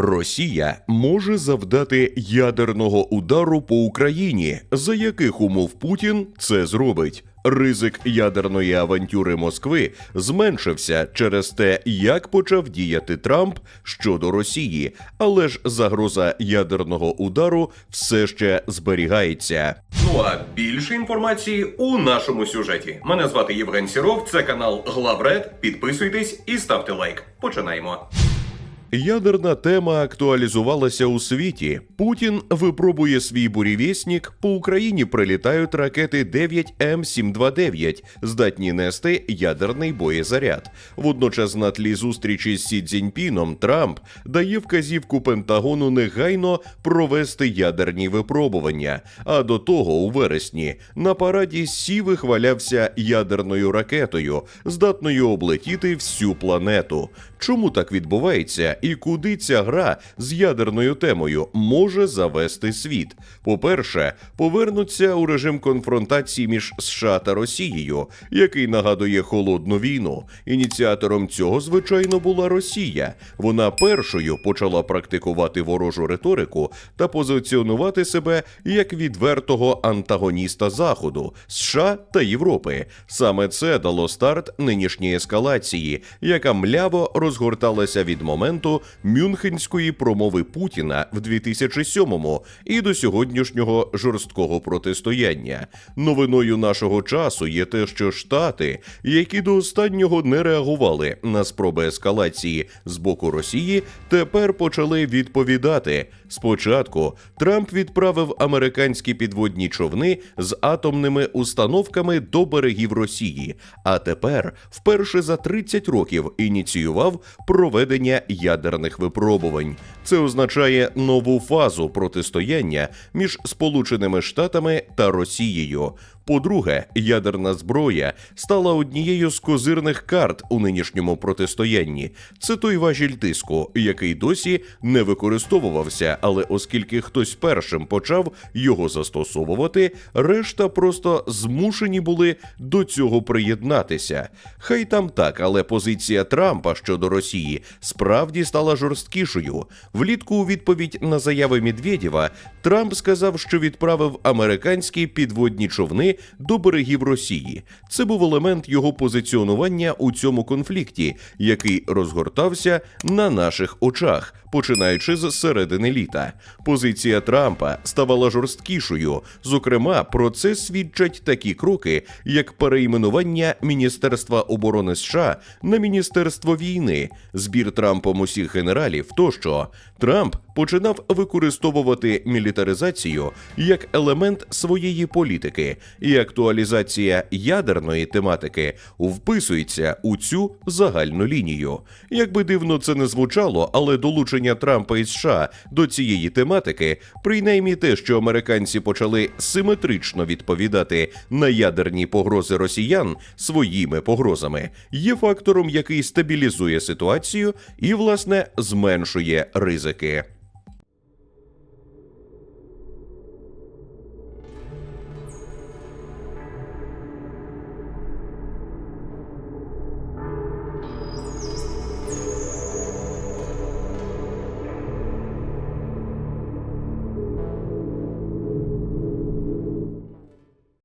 Росія може завдати ядерного удару по Україні, за яких умов Путін це зробить. Ризик ядерної авантюри Москви зменшився через те, як почав діяти Трамп щодо Росії, але ж загроза ядерного удару все ще зберігається. Ну а більше інформації у нашому сюжеті. Мене звати Євген Сіров. Це канал Главред. Підписуйтесь і ставте лайк. Починаємо. Ядерна тема актуалізувалася у світі. Путін випробує свій бурєвєснік. По Україні прилітають ракети 9М729, здатні нести ядерний боєзаряд. Водночас, на тлі зустрічі з Сі Цзіньпіном, Трамп дає вказівку Пентагону негайно провести ядерні випробування. А до того, у вересні, на параді Сі вихвалявся ядерною ракетою, здатною облетіти всю планету. Чому так відбувається і куди ця гра з ядерною темою може завести світ? По-перше, повернуться у режим конфронтації між США та Росією, який нагадує холодну війну. Ініціатором цього, звичайно, була Росія. Вона першою почала практикувати ворожу риторику та позиціонувати себе як відвертого антагоніста Заходу, США та Європи. Саме це дало старт нинішній ескалації, яка мляво розгорталася від моменту мюнхенської промови Путіна в 2007-му і до сьогоднішнього жорсткого протистояння. Новиною нашого часу є те, що Штати, які до останнього не реагували на спроби ескалації з боку Росії, тепер почали відповідати. Спочатку Трамп відправив американські підводні човни з атомними установками до берегів Росії, а тепер, вперше за 30 років, ініціював проведення ядерних випробувань. Це означає нову фазу протистояння між Сполученими Штатами та Росією. По-друге, ядерна зброя стала однією з козирних карт у нинішньому протистоянні. Це той важіль тиску, який досі не використовувався, але оскільки хтось першим почав його застосовувати, решта просто змушені були до цього приєднатися. Хай там так, але позиція Трампа щодо Росії справді стала жорсткішою. Влітку у відповідь на заяви Медведєва Трамп сказав, що відправив американські підводні човни до берегів Росії. Це був елемент його позиціонування у цьому конфлікті, який розгортався на наших очах, починаючи з середини літа. Позиція Трампа ставала жорсткішою. Зокрема, про це свідчать такі кроки, як перейменування Міністерства оборони США на Міністерство війни, збір Трампом усіх генералів. Тощо Трамп починав використовувати мілітаризацію як елемент своєї політики, і актуалізація ядерної тематики вписується у цю загальну лінію. Якби дивно це не звучало, але долучення Трампа і США до цієї тематики, принаймні те, що американці почали симетрично відповідати на ядерні погрози росіян своїми погрозами, є фактором, який стабілізує ситуацію і, власне, зменшує ризики.